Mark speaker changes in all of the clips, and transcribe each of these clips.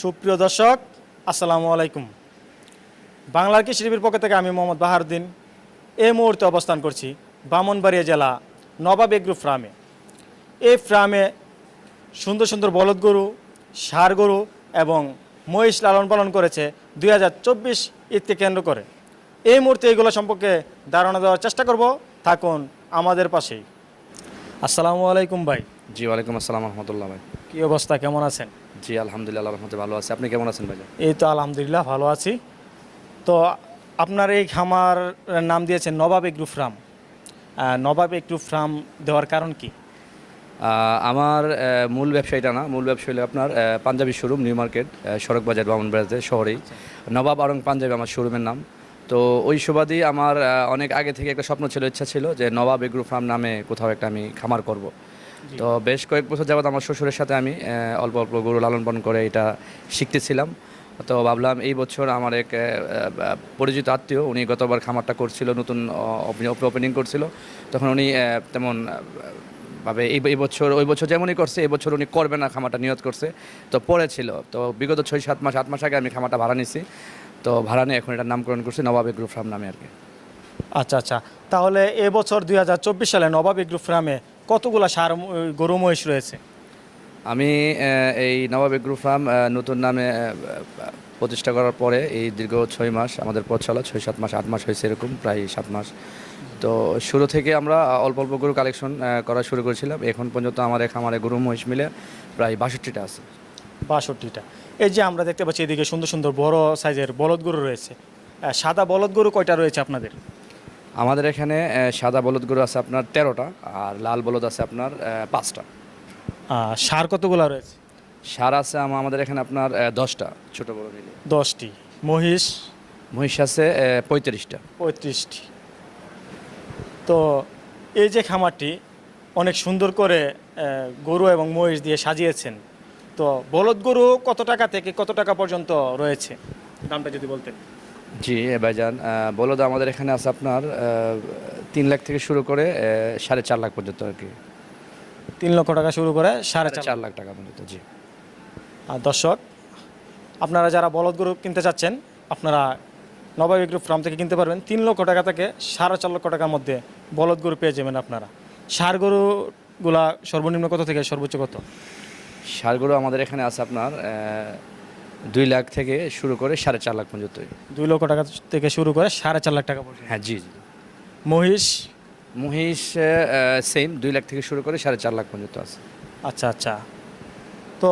Speaker 1: সুপ্রিয় দর্শক আসসালামু আলাইকুম। বাংলার কৃষি টিভির পক্ষ থেকে আমি মোহাম্মদ বাহারুদ্দিন এই মুহূর্তে অবস্থান করছি বামনবাড়িয়া জেলা নবাব এগ্রু ফার্মে। এই ফার্মে সুন্দর সুন্দর বলদ গরু ষাঁড় গরু এবং মহিষ লালন পালন করেছে দুই হাজার চব্বিশ ঈদকে কেন্দ্র করে। এই মুহূর্তে এগুলো সম্পর্কে ধারণা দেওয়ার চেষ্টা করব। থাকুন আমাদের পাশেই। আসসালামু আলাইকুম ভাই।
Speaker 2: জি ওয়ালাইকুম আসসালাম রহমতুল্লাহ ভাই।
Speaker 1: কী অবস্থা? কেমন আছেন?
Speaker 2: জি আলহামদুলিল্লাহ রহমতে ভালো আছে। আপনি কেমন আছেন ভাইজান?
Speaker 1: এই তো আলহামদুলিল্লাহ ভালো আছি। তো আপনার এই খামার নাম দিয়েছেন নবাব এগ্রু ফার্ম নবাব এগ্রু ফার্ম দেওয়ার কারণ কি?
Speaker 2: আমার মূল ব্যবসায়ীটা না মূল ব্যবসা হলো আপনার পাঞ্জাবি শোরুম নিউ মার্কেট সড়ক বাজার বামনবাড়িতে শহরেই। নবাব আরং পাঞ্জাবি আমার শোরুমের নাম। তো ওই সুবাদই আমার অনেক আগে থেকে একটা স্বপ্ন ছিল ইচ্ছা ছিল যে নবাব এগ্রু ফার্ম নামে কোথাও একটা আমি খামার করব। তো বেশ কয়েক বছর যাবত আমার শ্বশুরের সাথে আমি অল্প অল্প গরু লালন পালন করে এটা শিখতেছিলাম। তো ভাবলাম এই বছর আমার এক পরিচিত আত্মীয় উনি গতবার খামারটা করছিল নতুন ওপেনিং করছিল। তখন উনি তেমন ভাবে এই এই বছর ওই বছর যেমনই করছে এই বছর উনি করবে না খামারটা নিয়ত করছে। তো পরে ছিল। তো বিগত ছয় সাত মাস আট মাস আগে আমি খামারটা ভাড়া নিছি। তো ভাড়া নিয়ে এখন এটার নামকরণ করছি নবাব গ্রুপ ফার্ম নামে আর কি।
Speaker 1: আচ্ছা আচ্ছা। তাহলে এবছর দুই হাজার চব্বিশ সালে নবাব গ্রুপ ফার্মে কতগুলা সার গরু মহিষ রয়েছে?
Speaker 2: আমি এই নবাব গ্রুপ ফার্ম নতুন নামে প্রতিষ্ঠা করার পরে এই দীর্ঘ ছয় মাস আমাদের পথ চলা ছয় সাত মাস আট মাস হয়েছে এরকম প্রায় সাত মাস। তো শুরু থেকে আমরা অল্প অল্প গরু কালেকশন করা শুরু করেছিলাম। এখন পর্যন্ত আমার এক আমার গরু মহিষ মিলে প্রায় বাষট্টিটা আছে।
Speaker 1: বাষট্টিটা। এই যে আমরা দেখতে পাচ্ছি এদিকে সুন্দর সুন্দর বড় সাইজের বলদ গরু রয়েছে। সাদা বলদ গরু কয়টা রয়েছে আপনাদের?
Speaker 2: আমাদের এখানে সাদা বলদ গরু আছে আপনার তেরোটা আর লাল বলদ আছে আপনার পাঁচটা।
Speaker 1: সার কতগুলা রয়েছে?
Speaker 2: সার আছে আমাদের এখানে আপনার দশটা ছোট বড় মিলে।
Speaker 1: দশটি। মহিষ?
Speaker 2: মহিষ আছে পঁয়ত্রিশটা।
Speaker 1: পঁয়ত্রিশটি। তো এই যে খামারটি অনেক সুন্দর করে গরু এবং মহিষ দিয়ে সাজিয়েছেন তো বলদ গরু কত টাকা থেকে কত টাকা পর্যন্ত রয়েছে? দামটা যদি বলতেন।
Speaker 2: জি এ ভাইজান বলদ আমাদের এখানে আছে আপনার তিন লাখ থেকে শুরু করে সাড়ে চার লাখ পর্যন্ত আর কি।
Speaker 1: তিন লক্ষ টাকা শুরু করে সাড়ে চার
Speaker 2: লাখ। টাকা পর্যন্ত জি।
Speaker 1: আর দর্শক আপনারা যারা বলদ গরু কিনতে চাচ্ছেন আপনারা নবাবী গ্রুপ ফার্ম থেকে কিনতে পারবেন। তিন লক্ষ টাকা থেকে সাড়ে চার লক্ষ টাকার মধ্যে বলদ গরু পেয়ে যাবেন আপনারা। সার গরুগুলা সর্বনিম্ন কত থেকে সর্বোচ্চ কত?
Speaker 2: সার গরু আমাদের এখানে আছে আপনার দুই লাখ থেকে শুরু করে সাড়ে চার লাখ পর্যন্ত।
Speaker 1: দুই লক্ষ টাকা থেকে শুরু করে সাড়ে চার লাখ টাকা পর্যন্ত।
Speaker 2: হ্যাঁ জি জি।
Speaker 1: মহিষ?
Speaker 2: মহিষ সেম দুই লাখ থেকে শুরু করে সাড়ে চার লাখ পর্যন্ত আছে।
Speaker 1: আচ্ছা আচ্ছা। তো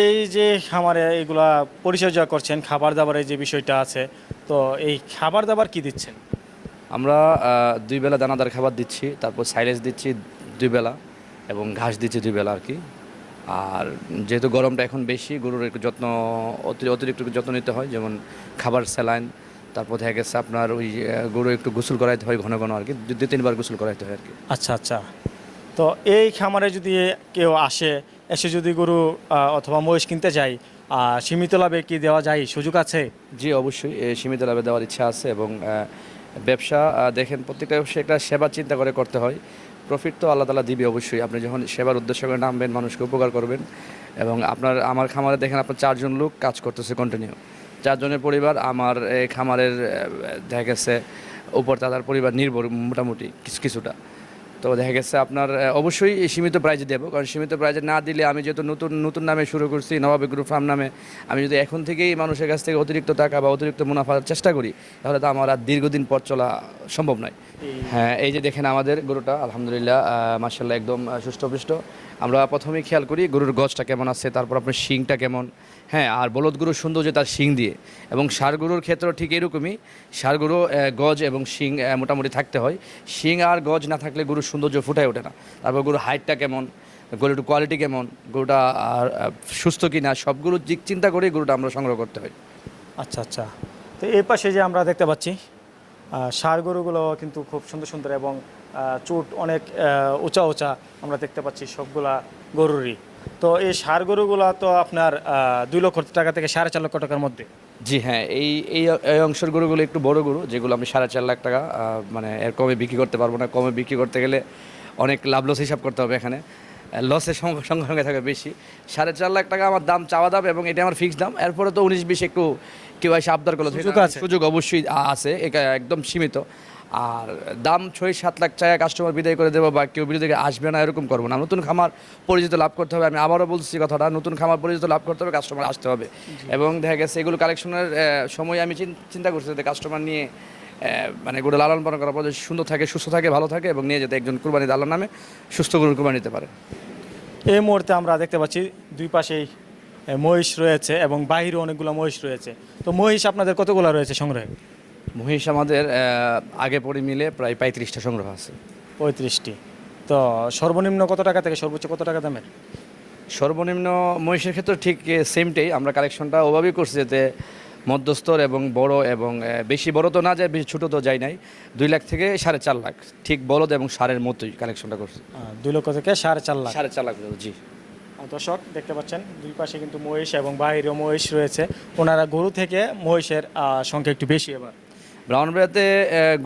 Speaker 1: এই যে খামারে এইগুলা পরিচর্যা করছেন খাবার দাবারের যে বিষয়টা আছে তো এই খাবার দাবার কি দিচ্ছেন?
Speaker 2: আমরা দুই বেলা দানাদার খাবার দিচ্ছি তারপর সাইলেজ দিচ্ছি দুই বেলা এবং ঘাস দিচ্ছি দুই বেলা আর কি। আর যেহেতু গরমটা এখন বেশি গরুর একটু যত্ন অতি- অতিরিক্ত একটু যত্ন নিতে হয় যেমন খাবার স্যালাইন তারপর দেখা গেছে আপনার ওই গরু একটু গোসল করাইতে হয় ঘন ঘন আর কি দু- তিনবার গোসল করাইতে হয় আর কি।
Speaker 1: আচ্ছা আচ্ছা। তো এই খামারে যদি কেউ আসে এসে যদি গরু অথবা মহিষ কিনতে যায় সীমিত লাভে কি দেওয়া যায়? সুযোগ আছে?
Speaker 2: জি অবশ্যই। সীমিত লাভে দেওয়ার ইচ্ছা আছে এবং ব্যবসা দেখেন প্রত্যেকটা ব্যবসা একটা সেবা চিন্তা করে করতে হয়। প্রফিট তো আল্লাহ তালা দিবে অবশ্যই। আপনি যখন সেবার উদ্দেশ্য করে নামবেন, মানুষকে উপকার করবেন এবং আপনার, আমার খামারে দেখেন আপনার চারজন লোক কাজ করতেছে কন্টিনিউ চারজনের পরিবার, আমার এই খামারের দেখা গেছে উপর তাদের পরিবার নির্ভর মোটামুটি কিছু, কিছুটা। তো দেখা গেছে আপনার অবশ্যই সীমিত প্রাইজে দেবো। কারণ সীমিত প্রাইজে না দিলে আমি যেহেতু নতুন নতুন নামে শুরু করছি, নবাবী গ্রুপ ফার্ম নামে, আমি যদি এখন থেকেই মানুষের কাছ থেকে অতিরিক্ত টাকা বা অতিরিক্ত মুনাফার চেষ্টা করি, তাহলে তো আমার আর দীর্ঘদিন পথ চলা সম্ভব নয়। হ্যাঁ এই যে দেখেন আমাদের গরুটা, আলহামদুলিল্লাহ মার্শাল্লাহ একদম সুষ্ঠুপুষ্ট আমরা প্রথমেই খেয়াল করি গরুর গছটা কেমন আছে, তারপর আপনার শিংটা কেমন। হ্যাঁ আর বলদ গরুর সৌন্দর্য তার শিং দিয়ে। এবং সার গরুর ক্ষেত্রেও ঠিক এরকমই, সার গরু গজ এবং শিং মোটামুটি থাকতে হয়। শিং আর গজ না থাকলে গরুর সৌন্দর্য ফুটায় ওঠে না। তারপর গরুর হাইটটা কেমন, গরুর কোয়ালিটি কেমন, গরুটা আর সুস্থ কি না সবগুলো দিক চিন্তা করে গরুটা আমরা সংগ্রহ করতে হয়।
Speaker 1: আচ্ছা আচ্ছা। তো এই পাশে যে আমরা দেখতে পাচ্ছি ষাঁড় গরুগুলো কিন্তু খুব সুন্দর সুন্দর এবং চুট অনেক উঁচা উঁচা আমরা দেখতে পাচ্ছি সবগুলা গরুরই। তো এই ষাঁড় গরুগুলা তো আপনার দুই লক্ষ টাকা থেকে সাড়ে চার লক্ষ টাকার মধ্যে।
Speaker 2: জি হ্যাঁ এই এই অংশের গরুগুলো একটু বড় গরু, যেগুলো আমি সাড়ে চার লাখ টাকা মানে এর কমে বিক্রি করতে পারব না। কমে বিক্রি করতে গেলে অনেক লাভ লস হিসাব করতে হবে এখানে। লসের সঙ্গে সঙ্গে থাকে বেশি। সাড়ে চার লাখ টাকা আমার দাম চাওয়া দাম এবং এটা আমার ফিক্সড দাম। এরপরে তো উনিশ, বিশ একটু কেউ এসে আবদার করল
Speaker 1: সুযোগ
Speaker 2: অবশ্যই আছে এটা একদম সীমিত। আর দাম ছয় সাত লাখ চায় কাস্টমার বিদায় করে দেবো বা কেউ বিরোধী আসবে না এরকম করব না। নতুন খামার পরিচিত লাভ করতে হবে আমি আবারও বলছি কথাটা নতুন খামার পরিচিত লাভ করতে হবে কাস্টমার আসতে হবে। এবং দেখা গেছে এগুলো কালেকশনের সময় আমি চিন্তা করছি যাতে কাস্টমার নিয়ে মানে গরু লালন পালন করার পর সুন্দর থাকে সুস্থ থাকে ভালো থাকে এবং নিয়ে যেতে একজন কুরবানি আল্লাহর নামে সুস্থ গরু কুরবানি নিতে পারে।
Speaker 1: এই মুহূর্তে আমরা দেখতে পাচ্ছি দুই পাশেই মহিষ রয়েছে এবং বাহিরে অনেকগুলো মহিষ রয়েছে। তো মহিষ আপনাদের কতগুলো রয়েছে সংগ্রহে?
Speaker 2: মহিষ আমাদের আগে পরে মিলে প্রায় পঁয়ত্রিশটা সংগ্রহ আছে।
Speaker 1: পঁয়ত্রিশটি। তো সর্বনিম্ন কত টাকা থেকে সর্বোচ্চ কত টাকা দামের?
Speaker 2: সর্বনিম্ন মহিষের ক্ষেত্রে ঠিক সেমটাই আমরা কালেকশনটা ওভাবেই করছি যাতে মধ্যস্তর এবং বড় এবং বেশি বড় তো না যায় বেশি ছোটো তো যায় নাই। দুই লাখ থেকে সাড়ে চার লাখ। ঠিক বলদ এবং সারের মতোই কালেকশনটা করছি।
Speaker 1: দুই লক্ষ থেকে সাড়ে চার লাখ।
Speaker 2: সাড়ে চার লাখ জি।
Speaker 1: দর্শক দেখতে পাচ্ছেন দুই পাশে কিন্তু মহিষ এবং বাহিরেও মহিষ রয়েছে। ওনারা গরু থেকে মহিষের সংখ্যা একটু বেশি এবার।
Speaker 2: ব্রাউন বেড়াতে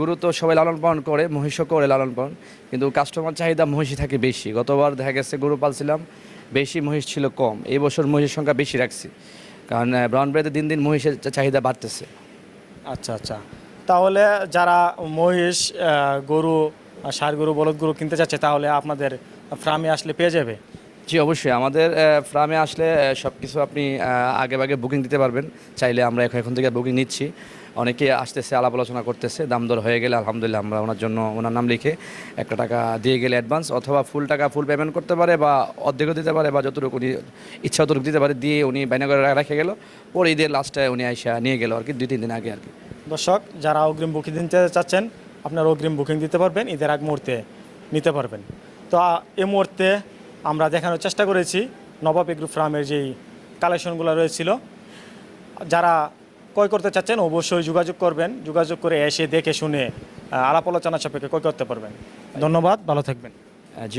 Speaker 2: গরু তো সবাই লালন পালন করে মহিষও করে লালন পালন। কিন্তু কাস্টমার চাহিদা মহিষই থাকে বেশি। গতবার দেখা গেছে গরু পালছিলাম বেশি মহিষ ছিল কম। এই বছর মহিষের সংখ্যা বেশি রাখছি। কারণ বেড়াতে দিন দিন মহিষের চাহিদা বাড়তেছে।
Speaker 1: আচ্ছা আচ্ছা। তাহলে যারা মহিষ গরু ষাঁড় গরু বলদ গরু কিনতে চাচ্ছে তাহলে আপনাদের ফার্মে আসলে পেয়ে যাবে?
Speaker 2: জি, অবশ্যই। আমাদের ফার্মে আসলে সব কিছু আপনি আগে আগে বুকিং দিতে পারবেন। চাইলে আমরা এখন থেকে বুকিং নিচ্ছি। অনেকে আসতেছে, আলাপ আলোচনা করতেছে, দাম দর হয়ে গেলে আলহামদুলিল্লাহ আমরা ওনার জন্য, ওনার নাম লিখে একটা টাকা দিয়ে গেলে অ্যাডভান্স অথবা ফুল টাকা ফুল পেমেন্ট করতে পারে বা অর্ধেকও দিতে পারে বা যতটুকু উনি ইচ্ছা অতটুকু দিতে পারে, দিয়ে উনি বাইনা করে রেখে গেল। পরে ঈদের লাস্টে উনি আইসা নিয়ে গেল আর কি, দুই, তিন দিন আগে আর কি।
Speaker 1: দর্শক, যারা অগ্রিম বুকিং দিতে চাচ্ছেন, আপনারা অগ্রিম বুকিং দিতে পারবেন, ঈদের আগ মুহূর্তে নিতে পারবেন। তো এই মুহূর্তে আমরা দেখানোর চেষ্টা করেছি নবাব এগ্রু ফার্মের যেই কালেকশনগুলো রয়েছিল। যারা ক্রয় করতে চাচ্ছেন অবশ্যই যোগাযোগ করবেন। যোগাযোগ করে এসে দেখে শুনে আলাপ আলোচনা সাপেক্ষে ক্রয় করতে পারবেন। ধন্যবাদ, ভালো থাকবেন।
Speaker 2: জি